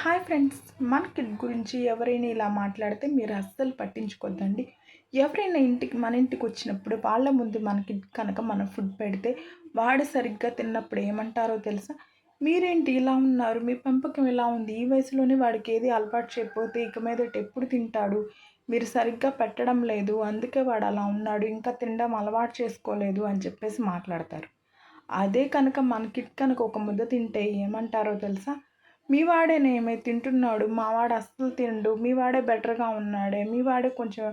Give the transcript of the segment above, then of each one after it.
Hi friends మన kid గురించి ఎవరైనా ఇలా మాట్లాడితే మీరు అస్సలు పట్టించుకోద్దండి. ఎవరైనా ఇంటికి మన ఇంటికి వచ్చినప్పుడు వాళ్ళ ముందు మనకి కనుక మనం ఫుడ్ పెడితే వాడు సరిగ్గా తిన్నప్పుడు ఏమంటారో తెలుసా? మీరేంటి ఇలా ఉన్నారు? మీ పెంపకం ఇలా ఉంది? ఈ వయసులోనే వాడికి ఏది అలవాటు చేయకపోతే ఇక మీద ఎప్పుడు తింటాడు? మీరు సరిగ్గా పెట్టడం లేదు అందుకే వాడు అలా ఉన్నాడు ఇంకా తినడం అలవాటు చేసుకోలేదు అని చెప్పేసి మాట్లాడతారు. అదే కనుక మన కిట్ కనుక ఒక ముద్ద తింటే ఏమంటారో తెలుసా? మీ వాడేనేమే తింటున్నాడు మా వాడు అస్సలు తిండు మీ వాడే బెటర్గా ఉన్నాడే మీ వాడే కొంచెం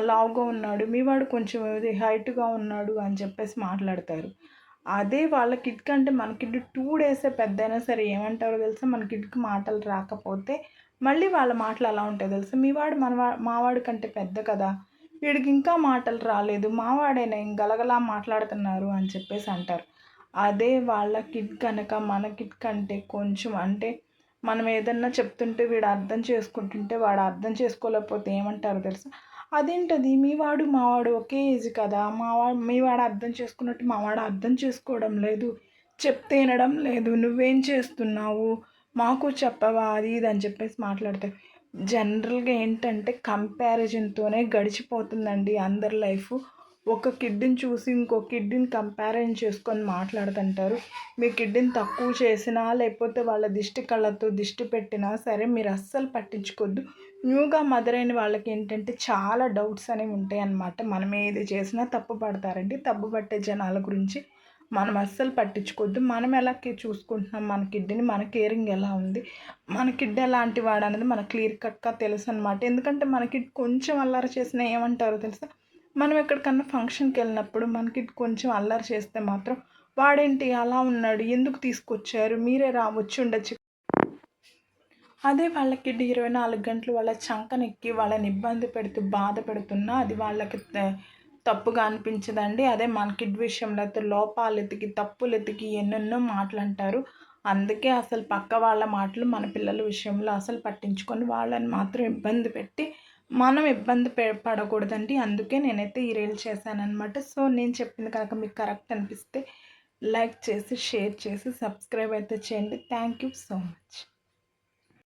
లావుగా ఉన్నాడు మీ వాడు కొంచెం హైట్గా ఉన్నాడు అని చెప్పేసి మాట్లాడతారు. అదే వాళ్ళ కిడ్ కంటే మన కిడ్ టూ డేసే పెద్దయినా సరే ఏమంటారో తెలుసా? మన కిడ్కి మాటలు రాకపోతే మళ్ళీ వాళ్ళ మాటలు అలా ఉంటాయి తెలుసా? మీ వాడు మన మావాడి కంటే పెద్ద కదా వీడికి ఇంకా మాటలు రాలేదు మావాడేనే గలగలా మాట్లాడుతున్నారు అని చెప్పేసి అంటారు. అదే వాళ్ళ కిడ్ కనుక మన కిడ్ కంటే కొంచెం అంటే మనం ఏదన్నా చెప్తుంటే వీడు అర్థం చేసుకుంటుంటే వాడు అర్థం చేసుకోలేకపోతే ఏమంటారు తెలుసా? అదేంటది? మీ వాడు మావాడు ఒకే ఏజ్ కదా? మావాడు మీ వాడు అర్థం చేసుకున్నట్టు మావాడు అర్థం చేసుకోవడం లేదు. చెప్తే వినడం లేదు. నువ్వేం చేస్తున్నావు? మాకు చెప్పవా? అది ఇది అని చెప్పేసి మాట్లాడతారు. జనరల్గా ఏంటంటే కంపారిజన్తోనే గడిచిపోతుందండి అందరి లైఫ్. ఒక కిడ్ని చూసి ఇంకో కిడ్ని కంపారిజన్ చేసుకొని మాట్లాడుతుంటారు. మీ కిడ్ని తక్కువ చేసినా లేకపోతే వాళ్ళ దిష్టి కళ్ళతో దిష్టి పెట్టినా సరే మీరు అస్సలు పట్టించుకోవద్దు న్యూగా మదర్ అయిన వాళ్ళకి ఏంటంటే చాలా డౌట్స్ అనేవి ఉంటాయి అన్నమాట మనం ఏది చేసినా తప్పు పడతారండి. తప్పు పట్టే జనాల గురించి మనం అస్సలు పట్టించుకోవద్దు మనం ఎలా చూసుకుంటున్నాం? మన కిడ్నీని మన కేరింగ్ ఎలా ఉంది? మన కిడ్నీ ఎలాంటి వాడు అనేది మనకు క్లియర్ కట్గా తెలుసు అనమాట ఎందుకంటే మనకి కొంచెం అల్లరి చేసినా ఏమంటారో తెలుసా? మనం ఎక్కడికన్నా ఫంక్షన్కి వెళ్ళినప్పుడు మనకి కొంచెం అల్లరి చేస్తే మాత్రం వాడేంటి అలా ఉన్నాడు? ఎందుకు తీసుకొచ్చారు? మీరే రావచ్చు ఉండొచ్చు. అదే వాళ్ళకి ఇరవై నాలుగు గంటలు వాళ్ళ చంకనెక్కి వాళ్ళని ఇబ్బంది పెడుతూ బాధ పెడుతున్నా అది వాళ్ళకి తప్పుగా అనిపించదండి. అదే మనకి విషయంలో అయితే లోపాలు ఎతికి తప్పులు ఎతికి ఎన్నెన్నో మాటలు అంటారు అందుకే అసలు పక్క వాళ్ళ మాటలు మన పిల్లల విషయంలో అసలు పట్టించుకొని వాళ్ళని మాత్రం ఇబ్బంది పెట్టి మనం ఇబ్బంది పడకూడదండి. అందుకే నేనైతే ఈ రీల్ చేశానమాట సో నేను చెప్పింది కనుక మీకు కరెక్ట్ అనిపిస్తే లైక్ చేసి షేర్ చేసి సబ్స్క్రైబ్ అయితే చేయండి. Thank you so much.